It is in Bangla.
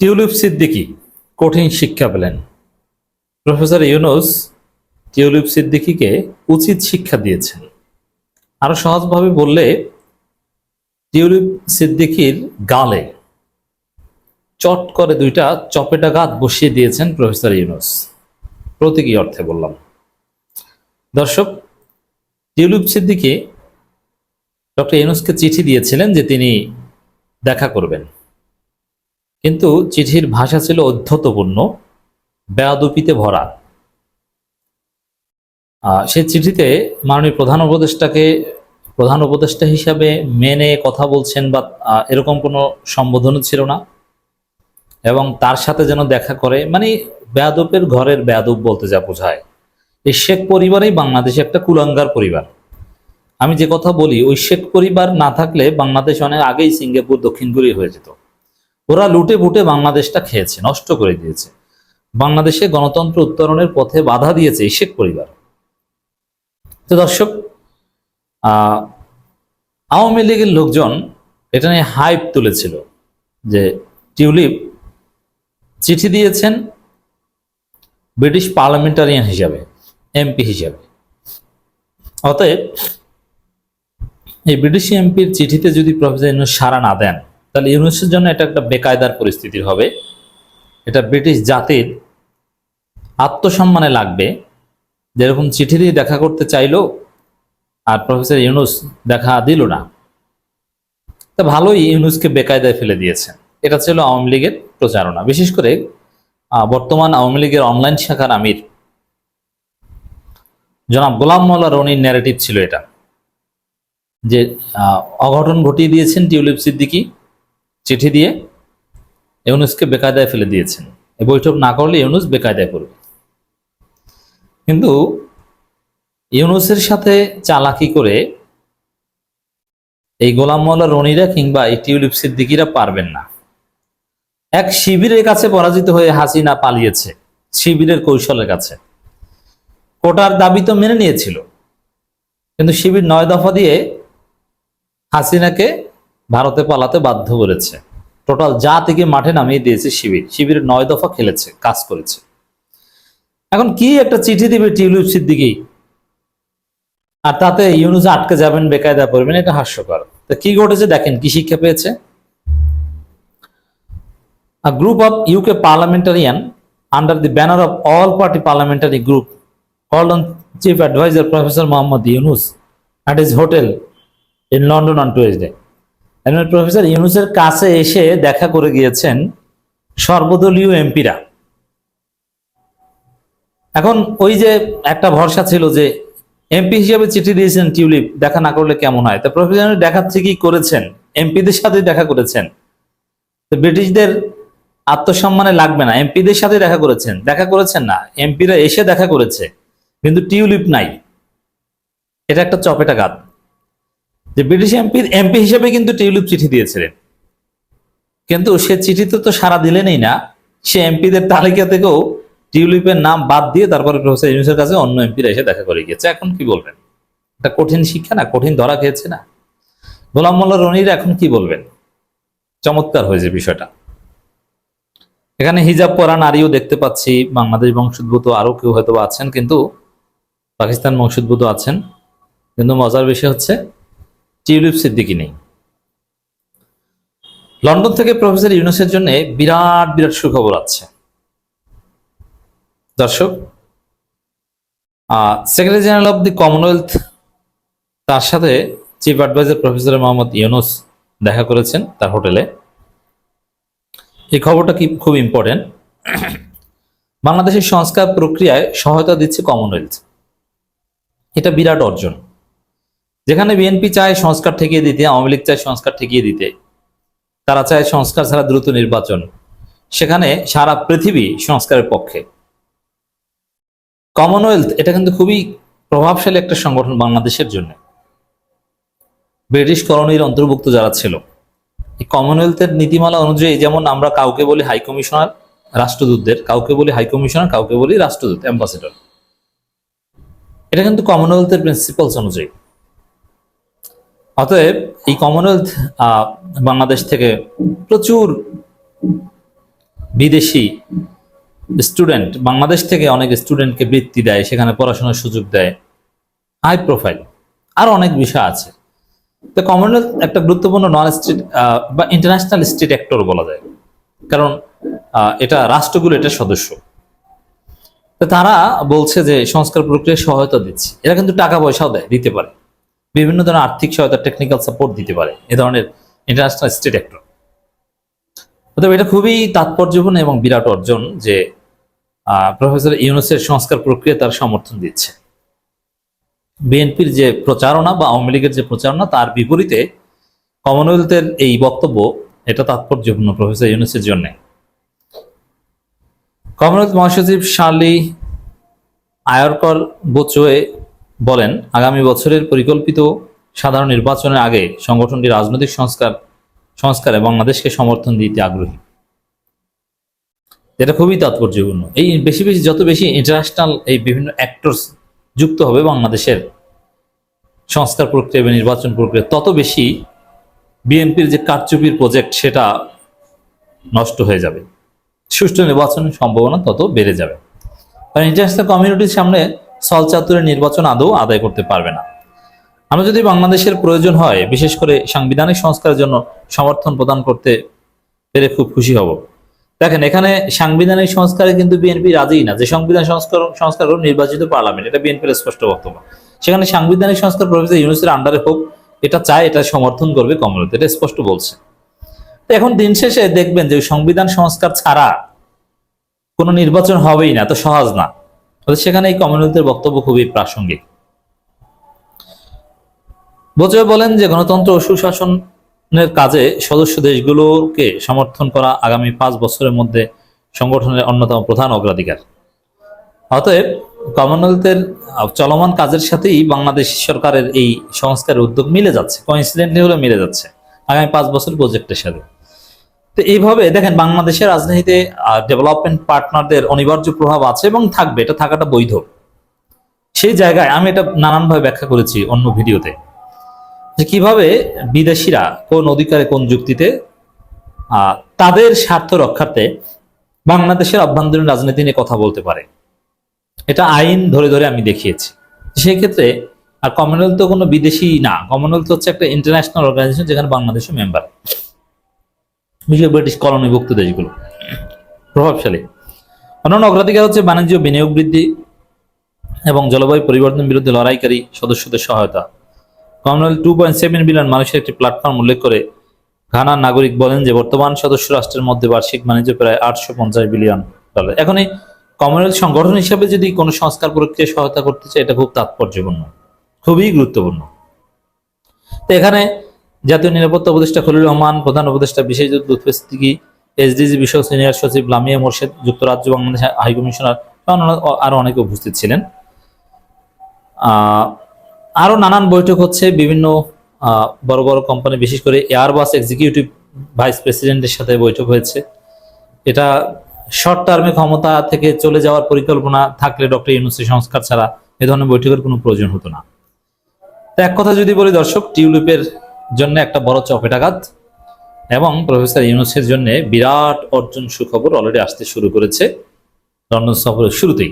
টিউলিপ সিদ্দিকি কঠিন শিক্ষা পেলেন। প্রফেসর ইউনুস টিউলিপ সিদ্দিকিকে উচিত শিক্ষা দিয়েছেন। আরও সহজভাবে বললে, টিউলিপ সিদ্দিকির গালে চট করে দুইটা চপেটা গাত বসিয়ে দিয়েছেন প্রফেসর ইউনুস। প্রতীকী অর্থে বললাম। দর্শক, টিউলিপ সিদ্দিকি ডক্টর ইউনুসকে চিঠি দিয়েছিলেন যে তিনি দেখা করবেন। কিন্তু চিঠির ভাষা ছিল অধ্যতপূর্ণ, বেয়াদুপিতে ভরা। সেই চিঠিতে মাননীয় প্রধান উপদেষ্টাকে, প্রধান উপদেষ্টা হিসাবে মেনে কথা বলছেন বা এরকম কোনো সম্বোধনও ছিল না। এবং তার সাথে যেন দেখা করে মানে বেয়াদুপের ঘরের বেয়াদুপ বলতে যা বোঝায়। এই শেখ পরিবারই বাংলাদেশে একটা কুলাঙ্গার পরিবার। আমি যে কথা বলি, ওই শেখ পরিবার না থাকলে বাংলাদেশ অনেক আগেই সিঙ্গাপুর দক্ষিণ কোরিয়া হয়ে যেত। ওরা লুটে বুটে বাংলাদেশটা খেয়েছে, নষ্ট করে দিয়েছে। বাংলাদেশে গণতন্ত্র উত্তরণের পথে বাধা দিয়েছে এই শেখ পরিবার। তো দর্শক আওয়ামী লীগের লোকজন এটা নিয়ে হাইপ তুলেছিল যে টিউলিপ চিঠি দিয়েছেন ব্রিটিশ পার্লামেন্টারিয়ান হিসাবে, এমপি হিসাবে। অতএব এই ব্রিটিশ এমপির চিঠিতে যদি প্রফেসর সাড়া না দেন তাহলে ইউনুসের জন্য এটা একটা বেকায়দার পরিস্থিতি হবে। এটা ব্রিটিশ জাতির আত্মসম্মানে লাগবে। যেরকম চিঠি দিয়ে দেখা করতে চাইলো, আর প্রফেসর ইউনুস দেখা দিল না। তা ভালোই ইউনুসকে বেকায়দায় ফেলে দিয়েছেন। এটা ছিল আওয়ামী লীগের প্রচারণা। বিশেষ করে বর্তমান আওয়ামী লীগের অনলাইন শাখার আমির। জনাব গোলাম মোল্লা রনির ন্যারেটিভ ছিল এটা। যে অঘটন ঘটিয়ে দিয়েছেন টিউলিপ সিদ্দিকি। চিঠি দিয়ে ইউনুসকে বেকায়দায় ফেলে দিয়েছেন। এই বৈঠক না করলে ইউনুস বেকায়দায় পড়বে। কিন্তু ইউনুসের সাথে চালাকি করে এই গোলাম মোল্লা রনিরা কিংবা এই টিউলিপ সিদ্দিকিরা পারবেন না। এক শিবিরের কাছে পরাজিত হয়ে হাসিনা পালিয়েছে, শিবিরের কৌশলের কাছে। কোটার দাবি তো মেনে নিয়েছিল। কিন্তু শিবির নয় দফা দিয়ে হাসিনাকে ভারতে পালাতে বাধ্য করেছে। টোটাল যা থেকে মাঠে নামিয়ে দিয়েছে শিবির। শিবিরের নয় দফা খেলেছে, কাজ করেছে। এখন কি একটা চিঠি দিবে টিউলিপ সিদ্দিকি? আর তাতে ইউনুজ আটকে যাবেন বেকায়দা পড়বেন এটা হাস্যকর। তা কি ঘটেছে দেখেন, কি শিক্ষা পেয়েছে? Group of UK parliamentarian under the banner of all party parliamentary group held on chief adviser professor Mohammad Yunus at is hotel in London on Tuesday professor ইউনুসের কাছে এসে দেখা করে গিয়েছেন সর্বদলীয় এমপিরা। এখন ওই যে একটা ভরসা ছিল যে এমপি হিসেবে চিঠি দিয়েছেন টিউলিপ, দেখা না করলে কেমন হয়? তা প্রফেসর দেখা ঠিকই করেছেন? এমপিদের সাথে দেখা করেছেন। তো ব্রিটিশদের আত্মসম্মানে লাগবে না। এমপিদের সাথে দেখা করেছেন। দেখা করেছেন না। এমপিরা এসে দেখা করেছে। কিন্তু টিউলিপ নাই। এটা একটা চপেটা গাত যে ব্রিটিশ এমপির এমপি হিসেবে কিন্তু টিউলিপ চিঠি দিয়েছিলেন। কিন্তু সে চিঠিতে তো সারা দিলেনই না। সে এমপিদের তালিকা থেকেও টিউলিপের নাম বাদ দিয়ে তারপরে প্রফেসর ইউনুসের কাছে অন্য এমপিরা এসে দেখা করে গিয়েছে। এখন কি বলবেন? এটা কঠিন শিক্ষা না? কঠিন ধরা খেয়েছে না? গোলাম মোল্লা রনির এখন কি বলবেন? চমৎকার হয়েছে বিষয়টা। এখানে হিজাব পরা নারীও দেখতে পাচ্ছি। বাংলাদেশ বংশোদ্ভূত আরও কেউ হয়তো আছেন, কিন্তু পাকিস্তান বংশোদ্ভূত আছেন। কিন্তু মজার বিষয় হচ্ছে টিউলিপ সিদ্দিকি নেই। লন্ডন থেকে প্রফেসর ইউনুসের জন্য বিরাট বিরাট সুখবর আছে। দর্শক secretary general of the Commonwealth তার সাথে chief adviser professor Mohammad Yunus দেখা করেছেন তার হোটেলে। এই খবরটা কি খুব ইম্পর্টেন্ট বাংলাদেশের সংস্কার প্রক্রিয়ায় সহায়তা দিচ্ছে কমনওয়েলথ এটা বিরাট অর্জন। যেখানে বিএনপি চায় সংস্কার ঠেকিয়ে দিতে, আওয়ামী লীগ চায় সংস্কার ঠেকিয়ে দিতে, তারা চায় সংস্কার ছাড়া দ্রুত নির্বাচন। সেখানে সারা পৃথিবী সংস্কারের পক্ষে। কমনওয়েলথ এটা কিন্তু খুবই প্রভাবশালী একটা সংগঠন বাংলাদেশের জন্য। ব্রিটিশ কলোনির অন্তর্ভুক্ত যারা ছিল। এই কমনওয়েলথের নীতিমালা অনুযায়ী যেমন আমরা কাউকে বলি হাই কমিশনার রাষ্ট্রদূতদের, কাউকে বলি হাই কমিশনার কাউকে বলি রাষ্ট্রদূত অ্যাম্বাসেডর এটা কিন্তু কমনওয়েলথের প্রিন্সিপালস অনুযায়ী। অতএব এই কমনওয়েলথ বাংলাদেশ থেকে প্রচুর বিদেশি স্টুডেন্ট বাংলাদেশ থেকে অনেক স্টুডেন্টকে বৃত্তি দেয়, সেখানে পড়াশোনার সুযোগ দেয় হাই প্রোফাইল আর অনেক বিষয় আছে। তো কমনওয়েলথ একটা গুরুত্বপূর্ণ নন স্টেট বা ইন্টারন্যাশনাল স্টেট অ্যাক্টর বলা যায়। কারণ এটা রাষ্ট্রগুলো এটা সদস্য। তো তারা বলছে যে সংস্কার প্রক্রিয়ায় সহায়তা দিচ্ছে। এরা কিন্তু টাকা পয়সাও দেয়, দিতে পারে। বিভিন্ন ধরনের আর্থিক সহায়তা টেকনিক্যাল সাপোর্ট দিতে পারে এ ধরনের ইন্টারন্যাশনাল স্টেট অ্যাক্টর অতএব এটা খুবই তাৎপর্যপূর্ণ এবং বিরাট অর্জন যে প্রফেসর ইউনুসের সংস্কার প্রক্রিয়া তার সমর্থন দিচ্ছে। বিএনপির যে প্রচারণা বা আওয়ামী লীগের যে প্রচারণা, তার বিপরীতে কমনওয়েলথের এই বক্তব্য, এটা তাৎপর্যপূর্ণ প্রফেসর ইউনুসের জন্য। কমনওয়েলথ মহাসচিব শার্লি আয়রকর বোচোয়ে বলেন, আগামী বছরের পরিকল্পিত সাধারণ নির্বাচনের আগে সংগঠনটি রাজনৈতিক সংস্কার, সংস্কারে বাংলাদেশকে সমর্থন দিতে আগ্রহী। এটা খুবই তাৎপর্যপূর্ণ। এই বেশি বেশি, যত বেশি ইন্টারন্যাশনাল এই বিভিন্ন অ্যাক্টরস যুক্ত হবে বাংলাদেশের সংস্কার প্রক্রিয়া এবং নির্বাচন প্রক্রিয়া, তত বেশি বিএনপির যে কারচুপির প্রজেক্ট সেটা নষ্ট হয়ে যাবে। সুষ্ঠু নির্বাচনের সম্ভাবনা তত বেড়ে যাবে। কারণ ইন্টারন্যাশনাল কমিউনিটির সামনে সলচাতুরের নির্বাচন আদৌ আদায় করতে পারবে না। আমরা যদি বাংলাদেশের প্রয়োজন হয়, বিশেষ করে সাংবিধানিক সংস্কারের জন্য সমর্থন প্রদান করতে পেরে খুব খুশি হব। দেখেন, এখানে সাংবিধানিক সংস্কারে কিন্তু বিএনপি রাজি না। যে সংবিধান সংস্কার সংস্কার নির্বাচিত পার্লামেন্ট, এটা বিএনপির স্পষ্ট বক্তব্য। সেখানে সাংবিধানিক সংস্কার প্রফেসর ইউনুসের আন্ডারে হোক, এটা চায়, এটা সমর্থন করবে কমলতে এটা স্পষ্ট বলছে। তো এখন দিন শেষে দেখবেন যে সংবিধান সংস্কার ছাড়া কোনো নির্বাচন হবেই না, এত সহজ না। সেখানে এই কমনওয়েলথের বক্তব্য খুবই প্রাসঙ্গিক। বোঝে বলেন যে গণতন্ত্র ও সুশাসনের কাজে সদস্য দেশগুলোকে সমর্থন করা আগামী পাঁচ বছরের মধ্যে সংগঠনের অন্যতম প্রধান অগ্রাধিকার। অতএব কমনওয়েলথের চলমান কাজের সাথেই বাংলাদেশ সরকারের এই সংস্কারের উদ্যোগ মিলে যাচ্ছে কোইন্সিডেন্টলি হলে মিলে যাচ্ছে। আগামী পাঁচ বছর প্রজেক্টের সাথে। তো এইভাবে দেখেন বাংলাদেশের রাজনীতিতে ডেভেলপমেন্ট পার্টনারদের অনিবার্য প্রভাব আছে এবং থাকবে, এটা থাকাটা বৈধ। সেই জায়গায় আমি এটা নানানভাবে ব্যাখ্যা করেছি অন্য ভিডিওতে। যে কীভাবে বিদেশিরা কোন অধিকারে, কোন যুক্তিতে তাদের স্বার্থ রক্ষার্থে বাংলাদেশের অভ্যন্তরীণ রাজনীতি নিয়ে কথা বলতে পারে। এটা আইন ধরে ধরে আমি দেখিয়েছি। সেই ক্ষেত্রে, আর কমনওয়েলথ তো কোনো বিদেশি না। কমনওয়েলথ হচ্ছে একটা ইন্টারন্যাশনাল অর্গানাইজেশন যেখানে বাংলাদেশও মেম্বার বিশেষ ব্রিটিশ কলোনিভুক্ত দেশগুলো। প্রভাবশালী। অন্যান্য অগ্রাধিকার হচ্ছে বাণিজ্য, বিনিয়োগ বৃদ্ধি এবং জলবায়ু পরিবর্তন বিরুদ্ধে লড়াইকারী সদস্যদের সহায়তা। Commonwealth two point seven billion মানুষের একটি প্ল্যাটফর্ম উল্লেখ করে ঘানার নাগরিক বলেন যে, বর্তমান সদস্য রাষ্ট্রের মধ্যে বার্ষিক বাণিজ্য প্রায় আটশো পঞ্চাশ বিলিয়ন ডলার। এখন এই কমনওয়েলথ সংগঠন হিসাবে যদি কোনো সংস্কার প্রক্রিয়া সহায়তা করতে চায়, এটা খুব তাৎপর্যপূর্ণ, খুবই গুরুত্বপূর্ণ। তো এখানে জাতীয় নিরাপত্তা উপদেষ্টা খলিল রহমান, প্রধান উপদেষ্টা বিশেষ দূত এসডিজি বিষয়ক সিনিয়র সচিব লামিয়া মোর্শেদ, যুক্তরাজ্য বাংলাদেশ হাইকমিশনার আরও অনেকে উপস্থিত ছিলেন। আরও নানান বৈঠক হচ্ছে, বিভিন্ন বড় বড় কোম্পানি, বিশেষ করে এয়ারবাস এক্সিকিউটিভ ভাইস প্রেসিডেন্টের সাথে বৈঠক হয়েছে। এটা শর্ট টার্মে ক্ষমতা থেকে চলে যাওয়ার পরিকল্পনা থাকলে ডক্টর ইউনুসের সংস্কার ছাড়া এ ধরনের বৈঠকের কোনো প্রয়োজন হতো না। এক কথা যদি বলি দর্শক, টিউলিপের জন্য একটা বড় চপেটাঘাত এবং প্রফেসর ইউনুসের জন্য বিরাট অর্জন সুখবর অলরেডি আসতে শুরু করেছে। লন্ডন সফরের শুরুতেই।